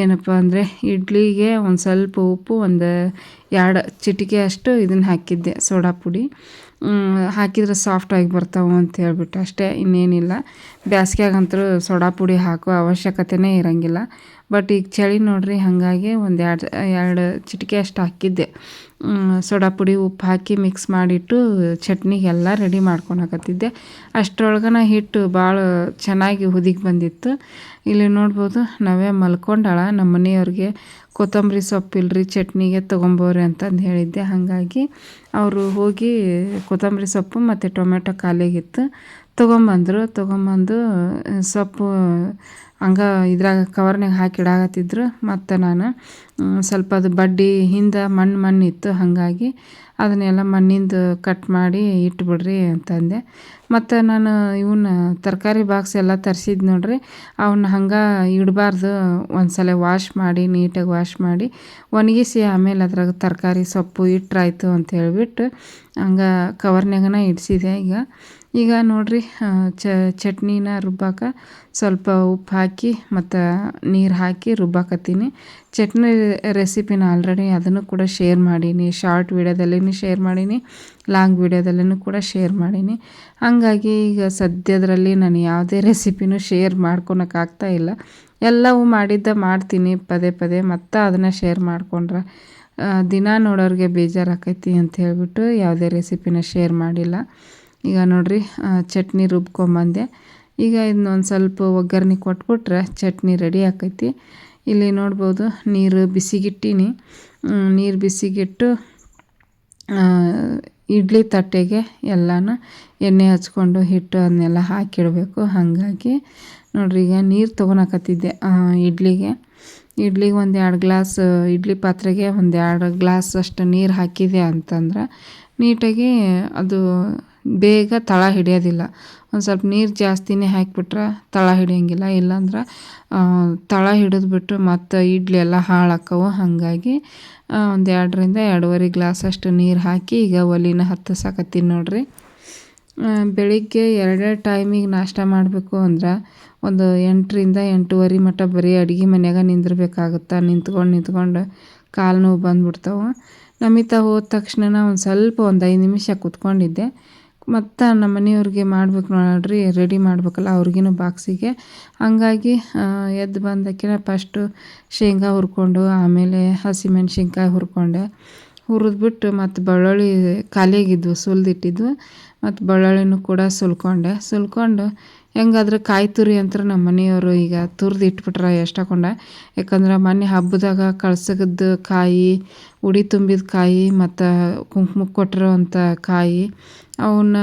ಏನಪ್ಪ ಅಂದರೆ ಇಡ್ಲಿಗೆ ಒಂದು ಸ್ವಲ್ಪ ಉಪ್ಪು, ಒಂದು ಎರಡು ಚಿಟಿಕೆ ಅಷ್ಟು ಇದನ್ನು ಹಾಕಿದ್ದೆ, ಸೋಡಾ ಪುಡಿ. ಹಾಕಿದ್ರೆ ಸಾಫ್ಟಾಗಿ ಬರ್ತಾವೆ ಅಂತ ಹೇಳ್ಬಿಟ್ಟು ಅಷ್ಟೇ, ಇನ್ನೇನಿಲ್ಲ. ಬ್ಯಾಸ್ಗ್ಯಾಗಂತೂ ಸೋಡಾ ಪುಡಿ ಹಾಕೋ ಅವಶ್ಯಕತೆಯೇ ಇರೋಂಗಿಲ್ಲ. ಬಟ್ ಈಗ ಚಳಿ ನೋಡ್ರಿ, ಹಾಗಾಗಿ ಒಂದು ಎರಡು ಎರಡು ಚಿಟಿಕೆ ಅಷ್ಟು ಹಾಕಿದ್ದೆ. ಸೋಡಾ ಪುಡಿ ಉಪ್ಪು ಹಾಕಿ ಮಿಕ್ಸ್ ಮಾಡಿಟ್ಟು ಚಟ್ನಿಗೆಲ್ಲ ರೆಡಿ ಮಾಡ್ಕೊಳಕತ್ತಿದ್ದೆ ಅಷ್ಟರೊಳಗನ ಹಿಟ್ಟು ಭಾಳ ಚೆನ್ನಾಗಿ ಹುದಿಗೆ ಬಂದಿತ್ತು. ಇಲ್ಲಿ ನೋಡ್ಬೋದು, ನಾವೇ ಮಲ್ಕೊಂಡಾಳ, ನಮ್ಮ ಮನೆಯವ್ರಿಗೆ ಕೊತ್ತಂಬರಿ ಸೊಪ್ಪಿಲ್ರಿ ಚಟ್ನಿಗೆ ತೊಗೊಂಬೋರಿ ಅಂತಂದು ಹೇಳಿದ್ದೆ. ಹಾಗಾಗಿ ಅವರು ಹೋಗಿ ಕೊತ್ತಂಬರಿ ಸೊಪ್ಪು ಮತ್ತು ಟೊಮೆಟೊ ಖಾಲಿಯಾಗಿತ್ತು ತೊಗೊಂಬಂದರು ತೊಗೊಂಬಂದು ಸೊಪ್ಪು ಹಂಗೆ ಇದ್ರಾಗ ಕವರ್ನಾಗ ಹಾಕಿ ಇಡಾಕತ್ತಿದ್ರು. ಮತ್ತು ನಾನು ಸ್ವಲ್ಪ ಅದು ಬಡ್ಡಿ ಹಿಂದೆ ಮಣ್ಣು ಮಣ್ಣಿತ್ತು ಹಾಗಾಗಿ ಅದನ್ನೆಲ್ಲ ಮಣ್ಣಿಂದು ಕಟ್ ಮಾಡಿ ಇಟ್ಬಿಡ್ರಿ ಅಂತಂದೆ. ಮತ್ತು ನಾನು ಇವನ್ನ ತರಕಾರಿ ಬಾಕ್ಸ್ ಎಲ್ಲ ತರಿಸಿದ್ದು ನೋಡ್ರಿ ಅವನ್ನ ಹಂಗೆ ಇಡಬಾರ್ದು. ಒಂದು ಸಲ ವಾಶ್ ಮಾಡಿ, ನೀಟಾಗಿ ವಾಶ್ ಮಾಡಿ, ಒಣಗಿಸಿ ಆಮೇಲೆ ಅದ್ರಾಗ ತರಕಾರಿ ಸೊಪ್ಪು ಇಟ್ಟರಾಯ್ತು ಅಂತ ಹೇಳಿಬಿಟ್ಟು ಹಂಗೆ ಕವರ್ನಾಗನ ಇಡಿಸಿದೆ ಈಗ. ಈಗ ನೋಡಿರಿ ಚಟ್ನಿನ ರುಬ್ಬಾಕ ಸ್ವಲ್ಪ ಉಪ್ಪು ಹಾಕಿ ಮತ್ತು ನೀರು ಹಾಕಿ ರುಬ್ಬಾಕತ್ತೀನಿ. ಚಟ್ನಿ ರೆಸಿಪಿನ ಆಲ್ರೆಡಿ ಅದನ್ನು ಕೂಡ ಶೇರ್ ಮಾಡೀನಿ. ಶಾರ್ಟ್ ವೀಡಿಯೋದಲ್ಲೇ ಶೇರ್ ಮಾಡೀನಿ, ಲಾಂಗ್ ವೀಡಿಯೋದಲ್ಲೂ ಕೂಡ ಶೇರ್ ಮಾಡೀನಿ. ಹಾಗಾಗಿ ಈಗ ಸದ್ಯದರಲ್ಲಿ ನಾನು ಯಾವುದೇ ರೆಸಿಪಿನೂ ಶೇರ್ ಮಾಡ್ಕೊಳಕ್ಕಾಗ್ತಾ ಇಲ್ಲ. ಎಲ್ಲವೂ ಮಾಡಿದ್ದ ಮಾಡ್ತೀನಿ, ಪದೇ ಪದೇ ಮತ್ತೆ ಅದನ್ನು ಶೇರ್ ಮಾಡ್ಕೊಂಡ್ರೆ. ದಿನ ನೋಡೋರಿಗೆ ಬೇಜಾರಾಕೈತಿ ಅಂತ ಹೇಳ್ಬಿಟ್ಟು ಯಾವುದೇ ರೆಸಿಪಿನ ಶೇರ್ ಮಾಡಿಲ್ಲ. ಈಗ ನೋಡಿರಿ ಚಟ್ನಿ ರುಬ್ಕೊಂಬಂದೆ. ಈಗ ಇದನ್ನೊಂದು ಸ್ವಲ್ಪ ಒಗ್ಗರಣೆ ಕೊಟ್ಬಿಟ್ರೆ ಚಟ್ನಿ ರೆಡಿ ಆಕೈತಿ. ಇಲ್ಲಿ ನೋಡ್ಬೋದು ನೀರು ಬಿಸಿಗಿಟ್ಟಿನಿ. ನೀರು ಬಿಸಿಗಿಟ್ಟು ಇಡ್ಲಿ ತಟ್ಟೆಗೆ ಎಲ್ಲನೂ ಎಣ್ಣೆ ಹಚ್ಕೊಂಡು ಹಿಟ್ಟು ಅದನ್ನೆಲ್ಲ ಹಾಕಿಡಬೇಕು. ಹಾಗಾಗಿ ನೋಡಿರಿ ಈಗ ನೀರು ತೊಗೊಳಕತ್ತಿದ್ದೆ ಇಡ್ಲಿಗೆ. ಇಡ್ಲಿಗೆ ಒಂದು ಎರಡು ಗ್ಲಾಸ್ ಇಡ್ಲಿ ಪಾತ್ರೆಗೆ ಒಂದು ಎರಡು ಗ್ಲಾಸ್ ಅಷ್ಟು ನೀರು ಹಾಕಿದೆ ಅಂತಂದ್ರೆ ನೀಟಾಗಿ ಅದು ಬೇಗ ತಳ ಹಿಡಿಯೋದಿಲ್ಲ. ಒಂದು ಸ್ವಲ್ಪ ನೀರು ಜಾಸ್ತಿನೇ ಹಾಕಿಬಿಟ್ರೆ ತಳ ಹಿಡಿಯೋಂಗಿಲ್ಲ. ಇಲ್ಲಾಂದ್ರೆ ತಳ ಹಿಡಿದ್ಬಿಟ್ಟು ಮತ್ತು ಇಡ್ಲಿ ಎಲ್ಲ ಹಾಳಾಕ್ಕವು ಹಾಗಾಗಿ ಒಂದು ಎರಡರಿಂದ ಎರಡೂವರೆ ಗ್ಲಾಸ್ ಅಷ್ಟು ನೀರು ಹಾಕಿ ಈಗ ಒಲಿನ ಹತ್ತಿಸಕತ್ತೀನಿ ನೋಡಿರಿ. ಬೆಳಿಗ್ಗೆ ಎರಡೆರಡು ಟೈಮಿಗೆ ನಾಷ್ಟ ಮಾಡಬೇಕು ಅಂದ್ರೆ ಒಂದು ಎಂಟರಿಂದ ಎಂಟೂವರೆ ಮಟ್ಟ ಬರೀ ಅಡುಗೆ ಮನ್ಯಾಗ ನಿಂದಿರ್ಬೇಕಾಗತ್ತೆ. ನಿಂತ್ಕೊಂಡು ನಿಂತ್ಕೊಂಡು ಕಾಲು ನೋವು ಬಂದ್ಬಿಡ್ತಾವೆ. ನಮಿತಾ ಹೋದ ತಕ್ಷಣ ಒಂದು ಸ್ವಲ್ಪ ಒಂದು ಐದು ನಿಮಿಷ ಕುತ್ಕೊಂಡಿದ್ದೆ. ಮತ್ತು ನಮ್ಮ ಮನೆಯವ್ರಿಗೆ ಮಾಡ್ಬೇಕು ನೋಡ್ರಿ, ರೆಡಿ ಮಾಡ್ಬೇಕಲ್ಲ ಅವ್ರಿಗಿನ ಬಾಕ್ಸಿಗೆ. ಹಂಗಾಗಿ ಎದ್ದು ಬಂದಕ್ಕಿನ ಫಸ್ಟು ಶೇಂಗಾ ಹುರ್ಕೊಂಡು, ಆಮೇಲೆ ಹಸಿಮೆಣ್ಸಿನ್ಕಾಯಿ ಹುರ್ಕೊಂಡೆ. ಹುರಿದ್ಬಿಟ್ಟು ಮತ್ತು ಬೆಳ್ಳುಳ್ಳಿ ಖಾಲಿಯಾಗಿದ್ವು, ಸುಲಿದಿಟ್ಟಿದ್ವು. ಮತ್ತು ಬೆಳ್ಳುಳ್ಳಿನೂ ಕೂಡ ಸುಲ್ಕೊಂಡೆ. ಸುಲ್ಕೊಂಡು ಹೆಂಗಾದ್ರೆ ಕಾಯಿ ತುರಿ ಅಂತ ನಮ್ಮ ಮನೆಯವರು ಈಗ ತುರ್ದು ಇಟ್ಬಿಟ್ರೆ ಹಾಕೊಂಡೆ. ಯಾಕಂದ್ರೆ ಮೊನ್ನೆ ಹಬ್ಬದಾಗ ಕಳ್ಸಗದ್ದು ಕಾಯಿ, ಉಡಿ ತುಂಬಿದ ಕಾಯಿ ಮತ್ತು ಕುಂಕುಮಕ್ಕೆ ಕೊಟ್ಟಿರೋವಂಥ ಕಾಯಿ ಅವನ್ನ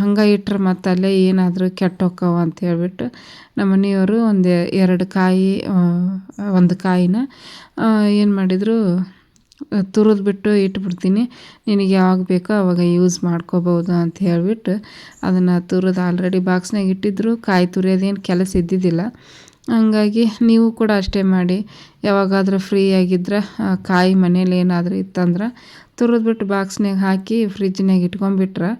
ಹಂಗೆ ಇಟ್ರೆ ಮತ್ತು ಅಲ್ಲೇ ಏನಾದರೂ ಕೆಟ್ಟು ಅಂತ ಹೇಳಿಬಿಟ್ಟು ನಮ್ಮ ಮನೆಯವರು ಒಂದು ಎರಡು ಕಾಯಿ ಒಂದು ಕಾಯಿನ ಏನು ಮಾಡಿದರು ತುರಿದ್ಬಿಟ್ಟು ಇಟ್ಬಿಡ್ತೀನಿ. ನಿನಗೆ ಯಾವಾಗ ಬೇಕೋ ಅವಾಗ ಯೂಸ್ ಮಾಡ್ಕೋಬೋದು ಅಂತ ಹೇಳಿಬಿಟ್ಟು ಅದನ್ನು ತುರಿದು ಆಲ್ರೆಡಿ ಬಾಕ್ಸ್ನಾಗ ಇಟ್ಟಿದ್ದರು ಕಾಯಿ ತುರಿಯೋದೇನು ಕೆಲಸ ಇದ್ದಿದ್ದಿಲ್ಲ. ಹಂಗಾಗಿ ನೀವು ಕೂಡ ಅಷ್ಟೇ ಮಾಡಿ. ಯಾವಾಗಾದರೂ ಫ್ರೀ ಆಗಿದ್ರೆ ಕಾಯಿ ಮನೇಲಿ ಏನಾದರೂ ಇತ್ತಂದ್ರೆ ತುರಿದ್ಬಿಟ್ಟು ಬಾಕ್ಸ್ನಾಗ ಹಾಕಿ ಫ್ರಿಜ್ನಾಗ ಇಟ್ಕೊಂಡ್ಬಿಟ್ರೆ